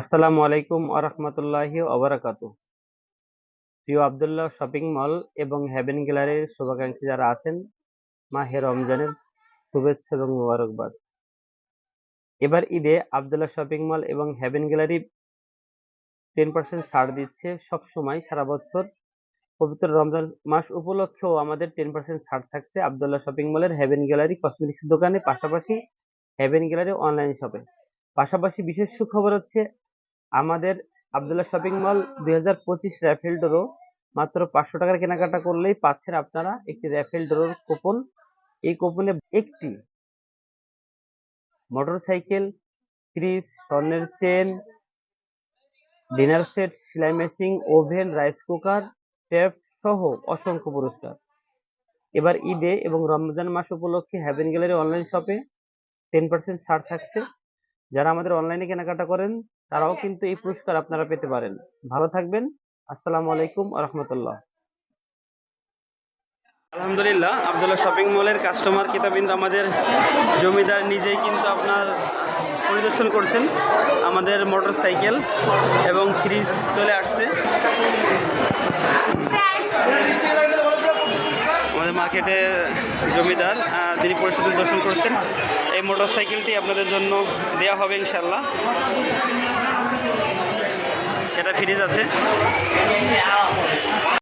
আসসালামু আলাইকুম আরহামতুল্লাহি অবরাকাত প্রিয় আবদুল্লাহ শপিং মল এবং হেভেন গ্যালারির শুভাকাঙ্ক্ষী যারা আছেন, মাহে রমজানের শুভেচ্ছা এবং মোবারকবাদ। এবার ঈদে আবদুল্লাহ শপিং মল এবং হেভেন গ্যালারি টেন পার্সেন্ট ছাড় দিচ্ছে সব সময় সারা বছর। পবিত্র রমজান মাস উপলক্ষেও আমাদের টেন পার্সেন্ট ছাড় থাকছে আবদুল্লাহ শপিং মলের হেভেন গ্যালারি কসমেটিক্স দোকানে, পাশাপাশি হেভেন গ্যালারি অনলাইন শপে। পাশাপাশি বিশেষ সুখবর হচ্ছে আমাদের আবদুল্লাহ শপিং মল দুই হাজার পঁচিশ র্যাফেল ড্রো মাত্র পাঁচশো টাকার কেনাকাটা করলেই পাচ্ছেন আপনারা একটি র্যাফেল ড্রোর কুপন এই কুপনে একটি মোটর সাইকেল ফ্রিজ স্বর্ণের চেন ডিনার সেট সেলাই machine oven rice cooker tap সহ অসংখ্য পুরস্কার। এবার ঈদে এবং রমজান মাস উপলক্ষে হ্যাভেন গ্যালারি অনলাইন শপে টেন পার্সেন্ট ছাড় থাকছে। যারা আমাদের অনলাইনে কেনাকাটা করেন তারাও কিন্তু এই পুরস্কার আপনারা পেতে পারেন। ভালো থাকবেন আসসালামু আলাইকুম রহমতুল্লাহ আলহামদুলিল্লাহ আবদুল্লাহ শপিং মলের কাস্টমার কিতাবিন্দ আমাদের জমিদার নিজেই কিন্তু আপনার পরিদর্শন করছেন। আমাদের মোটর সাইকেল এবং ফ্রিজ চলে আসছে আমাদের মার্কেটের জমিদার যিনি পরিস্থিতি দর্শন করছেন। এই মোটর সাইকেলটি আপনাদের জন্য দেয়া হবে ইনশাল্লাহ সেটা ফ্রিজ আছে।